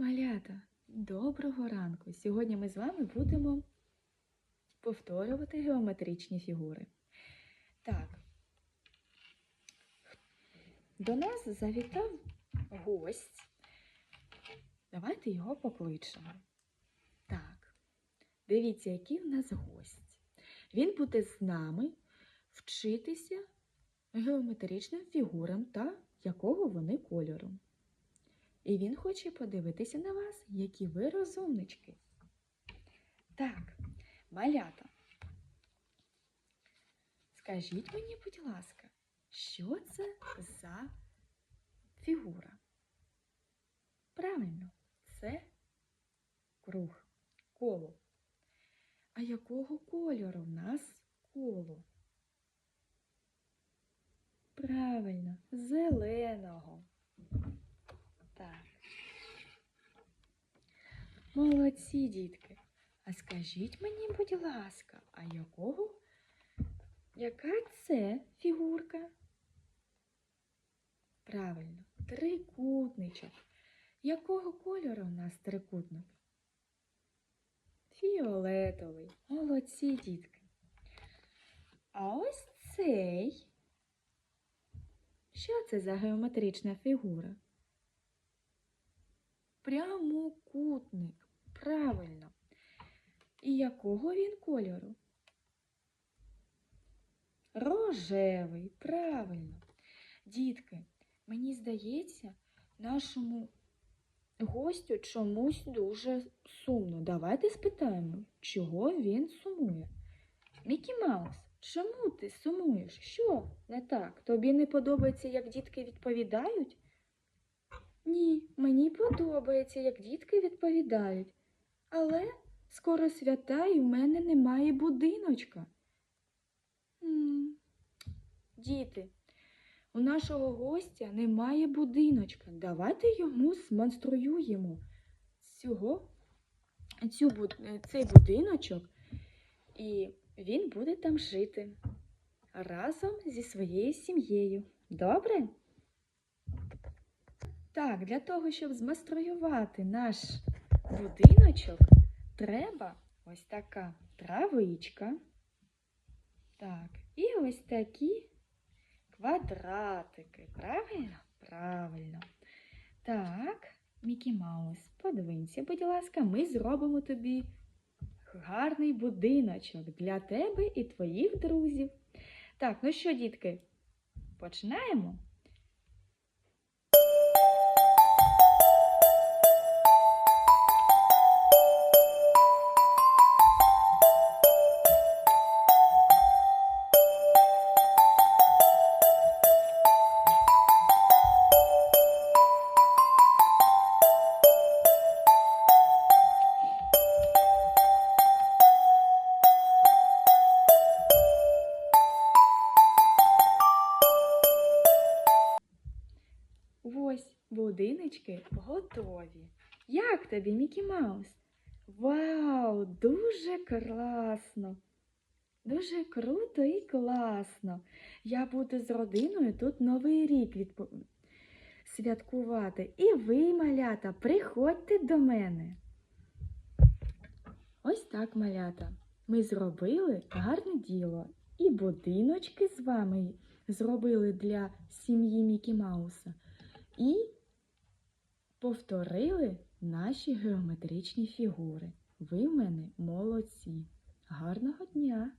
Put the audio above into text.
Малята, доброго ранку! Сьогодні ми з вами будемо повторювати геометричні фігури. Так, до нас завітав гость. Давайте його покличемо. Так, дивіться, який в нас гость. Він буде з нами вчитися геометричним фігурам та якого вони кольору. І він хоче подивитися на вас, які ви розумнички. Так, малята. Скажіть мені, будь ласка, що це за фігура? Правильно, це круг, коло. А якого кольору в нас коло? Правильно, зеленого. Так. Молодці, дітки. А скажіть мені, будь ласка, а якого? Яка це фігурка? Правильно, трикутничок. Якого кольору у нас трикутник? Фіолетовий. Молодці, дітки. А ось цей. Що це за геометрична фігура? Прямокутник. Правильно. І якого він кольору? Рожевий. Правильно. Дітки, мені здається, нашому гостю чомусь дуже сумно. Давайте спитаємо, чого він сумує. Мікі Маус, чому ти сумуєш? Що не так? Тобі не подобається, як дітки відповідають? Ні, мені подобається, як дітки відповідають. Але скоро свята і в мене немає будиночка. Діти, у нашого гостя немає будиночка. Давайте йому змонструюємо цього, цю, цей будиночок, і він буде там жити разом зі своєю сім'єю. Добре? Так, для того, щоб змаструювати наш будиночок, треба ось така травичка. Так, і ось такі квадратики. Правильно? Правильно. Так, Мікі Маус, подивимося, будь ласка, ми зробимо тобі гарний будиночок для тебе і твоїх друзів. Так, ну що, дітки, починаємо? Будиночки готові. Як тобі, Мікі Маус? Вау, дуже класно! Дуже круто і класно. Я буду з родиною тут Новий рік відпо... святкувати. І ви, малята, приходьте до мене. Ось так, малята. Ми зробили гарне діло. І будиночки з вами зробили для сім'ї Мікі Мауса. І повторили наші геометричні фігури. Ви в мене молодці. Гарного дня!